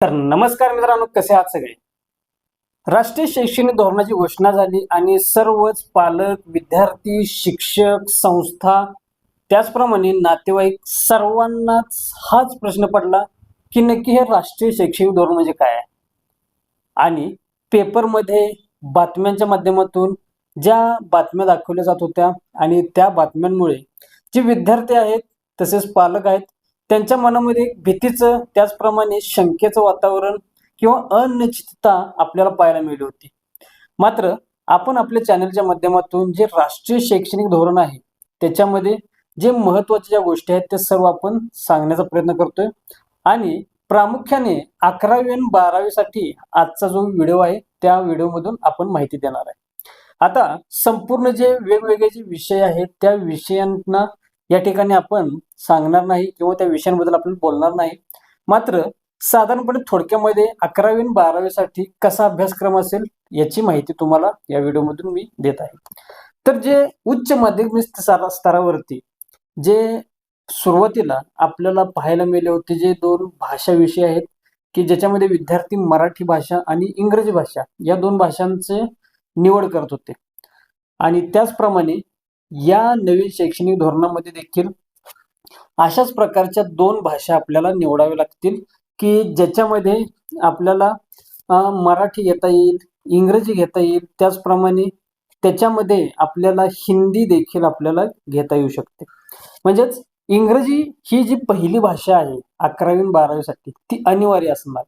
तर नमस्कार मित्रांनो कसे आहात सगळे? राष्ट्रीय शैक्षणिक धोरणाची घोषणा झाली आणि सर्वच पालक विद्यार्थी शिक्षक संस्था त्याचप्रमाणे नातेवाईक सर्वांनाच हाच प्रश्न पडला की नक्की हे राष्ट्रीय शैक्षणिक धोरण म्हणजे काय आहे? आणि पेपरमध्ये बातम्यांच्या माध्यमातून ज्या बातम्या दाखवल्या जात होत्या आणि त्या बातम्यांमुळे जे विद्यार्थी आहेत तसेच पालक आहेत त्यांच्या मनामध्ये भीतीचं त्याचप्रमाणे शंकेचं वातावरण किंवा अनिश्चितता आपल्याला पाहायला मिळली होती. मात्र आपण आपल्या चॅनलच्या माध्यमातून जे राष्ट्रीय शैक्षणिक धोरण आहे त्याच्यामध्ये जे महत्त्वाच्या ज्या गोष्टी आहेत त्या सर्व आपण सांगण्याचा प्रयत्न करतोय. आणि प्रामुख्याने अकरावी आणि बारावीसाठी आजचा जो व्हिडिओ आहे त्या व्हिडिओमधून आपण माहिती देणार आहे. आता संपूर्ण जे वेगवेगळे जे विषय आहेत त्या विषयांना या ठिकाणी आपण सांगणार नाही किंवा त्या विषयांबद्दल आपण बोलणार नाही. मात्र साधारणपणे थोडक्यामध्ये अकरावी आणि बारावीसाठी कसा अभ्यासक्रम असेल याची माहिती तुम्हाला या व्हिडिओमधून मी देत आहे. तर जे उच्च माध्यमिक स्तरावरती जे सुरुवातीला आपल्याला पाहायला मिळले होते जे दोन भाषा विषय आहेत की ज्याच्यामध्ये विद्यार्थी मराठी भाषा आणि इंग्रजी भाषा या दोन भाषांचे निवड करत होते. आणि त्याचप्रमाणे या नवीन शैक्षणिक धोरणामध्ये देखील अशाच प्रकारच्या दोन भाषा आपल्याला निवडाव्या लागतील की ज्याच्यामध्ये आपल्याला मराठी घेता येईल इंग्रजी घेता येईल त्याचप्रमाणे त्याच्यामध्ये आपल्याला हिंदी देखील आपल्याला घेता येऊ शकते. म्हणजेच इंग्रजी ही जी पहिली भाषा आहे अकरावी बारावीसाठी ती अनिवार्य असणार.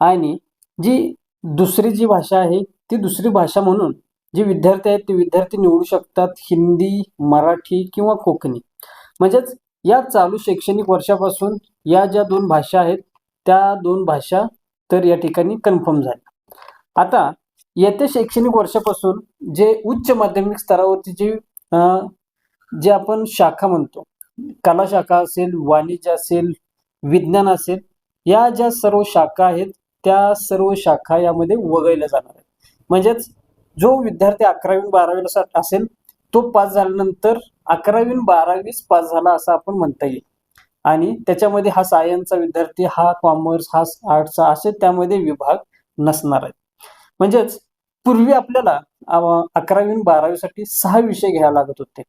आणि जी दुसरी जी भाषा आहे ती दुसरी भाषा म्हणून जे विद्यार्थी आहेत ते विद्यार्थी निवडू शकतात हिंदी मराठी किंवा कोकणी. म्हणजेच या चालू शैक्षणिक वर्षापासून या ज्या दोन भाषा आहेत त्या दोन भाषा तर या ठिकाणी कन्फर्म झाल्या. आता येत्या शैक्षणिक वर्षापासून जे उच्च माध्यमिक स्तरावरती जे अं, जे आपण शाखा म्हणतो कला शाखा असेल वाणिज्य असेल विज्ञान असेल या ज्या सर्व शाखा आहेत त्या सर्व शाखा यामध्ये वगळल्या जाणार आहेत. म्हणजेच जो विद्यार्थी अकरावी बारावीला असेल तो पास झाल्यानंतर अकरावी बारावीस बारावीच पास झाला असं आपण म्हणता येईल. आणि त्याच्यामध्ये हा सायन्सचा विद्यार्थी हा कॉमर्स हा आर्टचा असे त्यामध्ये विभाग नसणार आहेत. म्हणजेच पूर्वी आपल्याला अकरावी बारावीसाठी सहा विषय घ्यावे लागत होते.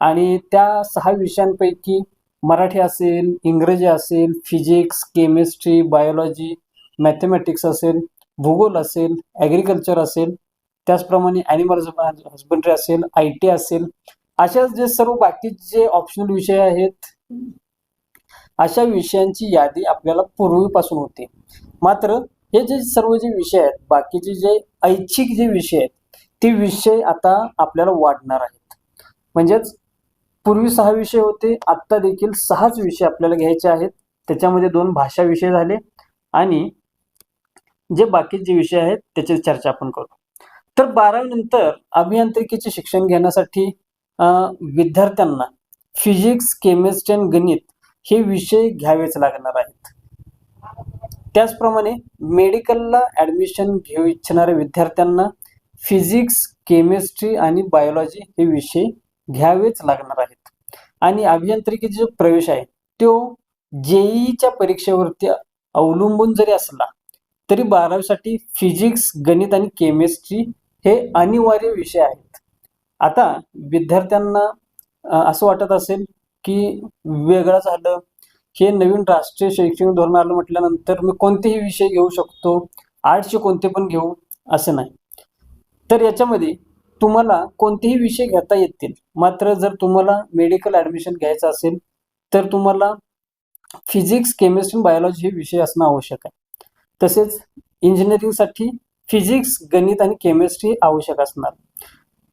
आणि त्या सहा विषयांपैकी मराठी असेल इंग्रजी असेल फिजिक्स केमिस्ट्री बायोलॉजी मॅथमॅटिक्स असेल भूगोल असेल ॲग्रिकल्चर असेल त्याचप्रमाणे ॲनिमल हजबंड्री असेल आय टी असेल अशा जे सर्व बाकीचे जे ऑप्शनल विषय आहेत अशा विषयांची यादी आपल्याला पूर्वीपासून होते. मात्र हे जे सर्व जे विषय आहेत बाकीचे जे ऐच्छिक जे विषय आहेत ते विषय आता आपल्याला वाढणार आहेत. म्हणजेच पूर्वी सहा विषय होते आत्ता देखील सहाच विषय आपल्याला घ्यायचे आहेत. त्याच्यामध्ये दोन भाषा विषय झाले आणि जे बाकीचे विषय आहेत त्याची चर्चा आपण करू. तर बारावीनंतर अभियांत्रिकीचे शिक्षण घेण्यासाठी विद्यार्थ्यांना फिजिक्स केमिस्ट्री आणि गणित हे विषय घ्यावेच लागणार आहेत. त्याचप्रमाणे मेडिकलला ॲडमिशन घेऊ इच्छिणाऱ्या विद्यार्थ्यांना फिजिक्स केमिस्ट्री आणि बायोलॉजी हे विषय घ्यावेच लागणार आहेत. आणि अभियांत्रिकीचा जो प्रवेश आहे तो जेईच्या परीक्षेवरती अवलंबून जरी असला तरी बारावीसाठी फिजिक्स गणित आणि केमिस्ट्री हे अनिवार्य विषय आहेत. आता विद्यार्थ्यांना असं वाटत असेल की वेगळं झालं हे नवीन राष्ट्रीय शैक्षणिक धोरण आलं म्हटल्यानंतर मी कोणतेही विषय घेऊ शकतो आर्ट्सचे कोणते पण घेऊ असं नाही. तर याच्यामध्ये तुम्हाला कोणतेही विषय घेता येतील. मात्र जर तुम्हाला मेडिकल ॲडमिशन घ्यायचं असेल तर तुम्हाला फिजिक्स केमिस्ट्री बायोलॉजी हे विषय असणं आवश्यक आहे. तसेच इंजिनिअरिंगसाठी फिजिक्स गणित आणि केमिस्ट्री आवश्यक असणार.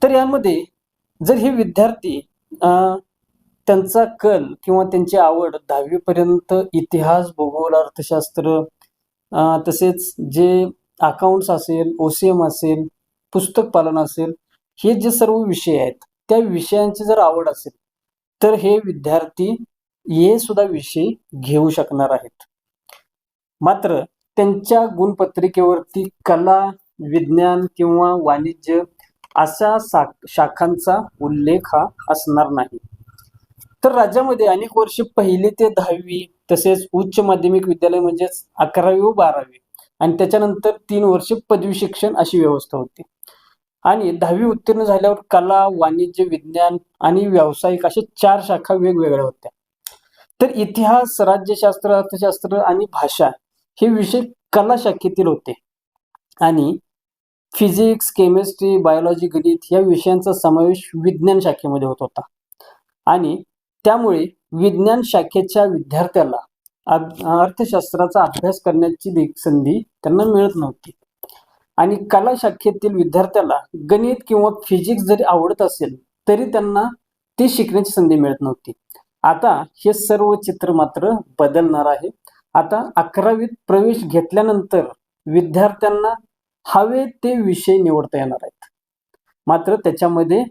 तर यामध्ये जर हे विद्यार्थी त्यांचा कल किंवा त्यांची आवड दहावीपर्यंत इतिहास भूगोल अर्थशास्त्र तसेच जे अकाउंट्स असेल ओ सी एम असेल पुस्तक पालन असेल हे जे सर्व विषय आहेत त्या विषयांची जर आवड असेल तर हे विद्यार्थी हे सुद्धा विषय घेऊ शकणार आहेत. मात्र त्यांच्या गुणपत्रिकेवरती कला विज्ञान किंवा वाणिज्य अशा सा शाखांचा उल्लेख हा असणार नाही. तर राज्यामध्ये अनेक वर्ष पहिली ते दहावी तसेच उच्च माध्यमिक विद्यालय म्हणजेच अकरावी व बारावी आणि त्याच्यानंतर तीन वर्ष पदवी शिक्षण अशी व्यवस्था होती. आणि दहावी उत्तीर्ण झाल्यावर कला वाणिज्य विज्ञान आणि व्यावसायिक अशा चार शाखा वेगवेगळ्या होत्या. तर इतिहास राज्यशास्त्र अर्थशास्त्र आणि भाषा हे विषय कला शाखेतील होते. आणि फिजिक्स केमिस्ट्री बायोलॉजी गणित या विषयांचा समावेश विज्ञान शाखेमध्ये होत होता. आणि त्यामुळे विज्ञान शाखेच्या विद्यार्थ्याला अर्थशास्त्राचा अभ्यास करण्याची संधी त्यांना मिळत नव्हती. आणि कला शाखेतील विद्यार्थ्याला गणित किंवा फिजिक्स जरी आवडत असेल तरी त्यांना ते शिकण्याची संधी मिळत नव्हती. आता हे सर्व चित्र मात्र बदलणार आहे. आता अकरावीत प्रवेश घेतल्यानंतर विद्यार्थ्यांना हवे ते विषय निवडता येणार आहेत. मात्र त्याच्यामध्ये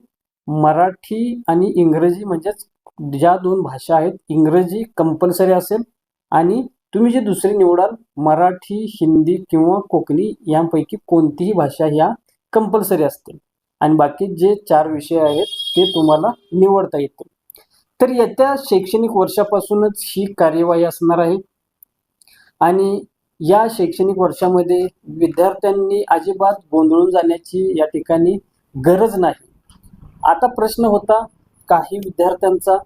मराठी आणि इंग्रजी म्हणजेच ज्या दोन भाषा आहेत इंग्रजी कंपल्सरी असेल आणि तुम्ही जे दुसरी निवडाल मराठी हिंदी किंवा कोकणी यांपैकी कोणतीही भाषा ह्या कंपल्सरी असतील. आणि बाकी जे चार विषय आहेत ते तुम्हाला निवडता येतील. तर येत्या शैक्षणिक वर्षापासूनच ही कार्यवाही असणार आहे. आणि या शैक्षणिक वर्षामध्ये विद्यार्थ्यांनी अजिबात गोंधळून जाण्याची या ठिकाणी गरज नाही. आता प्रश्न होता काही विद्यार्थ्यांचा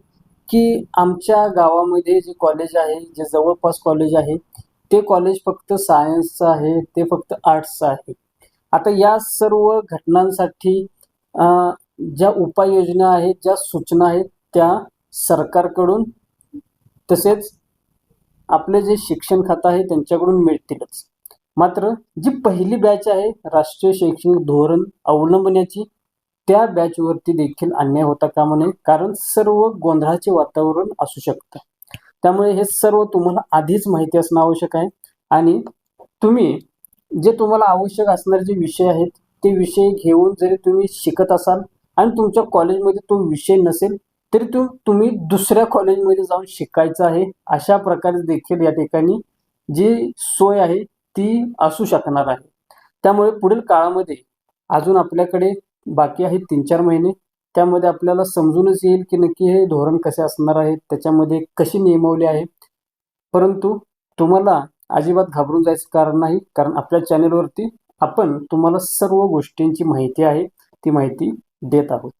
की आमच्या गावामध्ये जे कॉलेज आहे जे जवळपास कॉलेज आहे ते कॉलेज फक्त सायन्सचं आहे ते फक्त आर्ट्सचं आहे. आता या सर्व घटनांसाठी ज्या उपाययोजना आहेत ज्या सूचना आहेत त्या सरकारकडून तसेच आपले जे शिक्षण खातं आहे त्यांच्याकडून मिळतीलच. मात्र जी पहिली बॅच आहे राष्ट्रीय शैक्षणिक धोरण अवलंबण्याची त्या बॅचवरती देखील अन्याय होता कामा नये कारण सर्व गोंधळाचे वातावरण असू शकतं. त्यामुळे हे सर्व तुम्हाला आधीच माहिती असणं आवश्यक आहे. आणि तुम्ही जे तुम्हाला आवश्यक असणारे जे विषय आहेत ते विषय घेऊन जरी तुम्ही शिकत असाल आणि तुमच्या कॉलेजमध्ये तो विषय नसेल तरी तु तुम्ही दुसऱ्या कॉलेजमध्ये जाऊन शिकायचं आहे अशा प्रकारे देखील या ठिकाणी जी सोय आहे ती असू शकणार आहे. त्यामुळे पुढील काळामध्ये अजून आपल्याकडे बाकी आहेत तीन चार महिने. त्यामध्ये आपल्याला समजूनच येईल की नक्की हे धोरण कसे असणार आहे त्याच्यामध्ये कशी नियमवली आहे. परंतु तुम्हाला अजिबात घाबरून जायचं कारण नाही कारण आपल्या चॅनेलवरती आपण तुम्हाला सर्व गोष्टींची माहिती आहे ती माहिती देत आहोत.